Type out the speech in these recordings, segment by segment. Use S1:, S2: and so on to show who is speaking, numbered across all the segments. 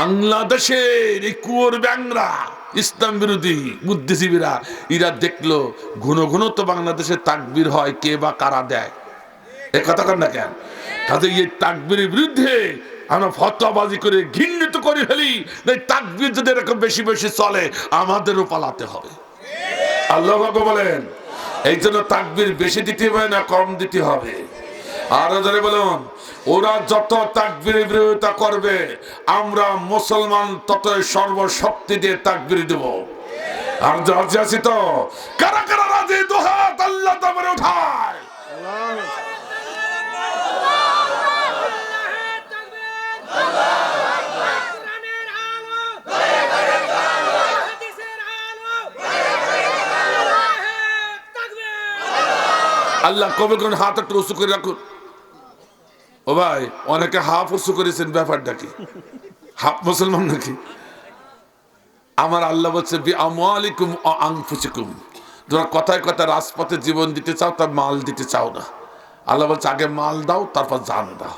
S1: বাংলাদেশের এই কুয়োর ব্যাংরা, ইসলাম বিরোধী বুদ্ধিজীবীরা, এরা দেখল ঘন ঘন তো বাংলাদেশে তাকবির হয়, কে বা কারা দেয়। এ কথা কর না কেন? কাজে এই তাকবিরের বিরুদ্ধে আমরা ফতোয়াবাজি করে ঘৃণিত করে ফেলি তাকবির যদি এরকম বেশি বেশি চলে, আমাদেরও পালাতে হবে। আল্লাহ বলেন এই জন্য তাকবির বেশি দিতে হবে না, কম দিতে হবে। আরও ধরে বলুন। ওরা যত তাকবিরের বিরোধিতা করবে, আমরা মুসলমান তত সর্বশক্তি দিয়ে তাকবির দেব। আর রাজি আছি তো? কারা কারা রাজি? দুহাত আল্লাহ তোমার উঠায়। আল্লাহ কবে কোন হাত একটু উঁচু করে রাখুন। ও ভাই, অনেকে হাফ উঁচু করেছেন, ব্যাপারটা কি? হাফ মুসলমান নাকি? আমার আল্লাহ বলছে আমালিকুম আংফুচিকুম তোমরা কথায় কথায় রাজপথে জীবন দিতে চাও তার মাল দিতে চাও না। আল্লাহ বলছে, আগে মাল দাও, তারপর জান দাও।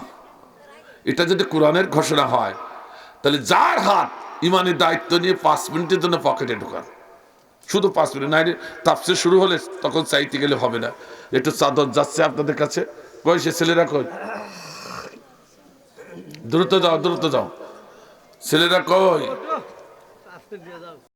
S1: এটা যদি কোরআনের ঘোষণা হয়, তাহলে যার হাত ইমানের দায়িত্ব নিয়ে পাঁচ মিনিটের জন্য পকেটে ঢোকান। শুধু পাঁচ মিনিট নাই তাপসে শুরু হলে তখন চাইতে গেলে হবে না। একটু চাদর যাচ্ছে আপনাদের কাছে। কই সে ছেলেরা কই? দ্রুত যাও দ্রুত যাও। ছেলেরা কই?